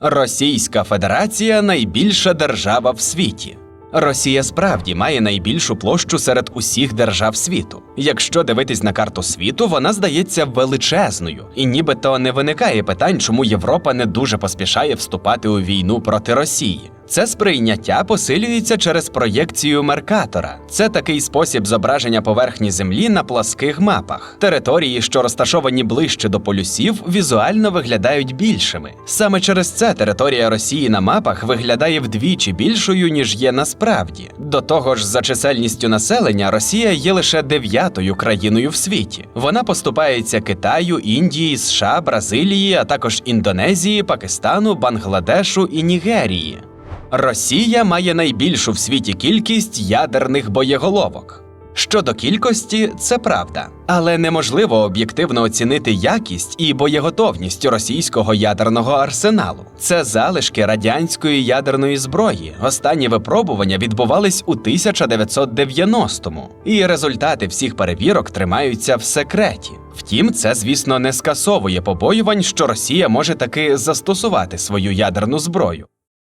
Російська Федерація найбільша держава в світі. Росія справді має найбільшу площу серед усіх держав світу. Якщо дивитись на карту світу, вона здається величезною, і нібито не виникає питань, чому Європа не дуже поспішає вступати у війну проти Росії. Це сприйняття посилюється через проєкцію Меркатора. Це такий спосіб зображення поверхні землі на пласких мапах. Території, що розташовані ближче до полюсів, візуально виглядають більшими. Саме через це територія Росії на мапах виглядає вдвічі більшою, ніж є насправді. До того ж, за чисельністю населення Росія є лише дев'ятою країною в світі. Вона поступається Китаю, Індії, США, Бразилії, а також Індонезії, Пакистану, Бангладешу і Нігерії. Росія має найбільшу в світі кількість ядерних боєголовок. Щодо кількості, це правда, але неможливо об'єктивно оцінити якість і боєготовність російського ядерного арсеналу. Це залишки радянської ядерної зброї. Останні випробування відбувались у 1990-му, і результати всіх перевірок тримаються в секреті. Втім, це, звісно, не скасовує побоювань, що Росія може таки застосувати свою ядерну зброю.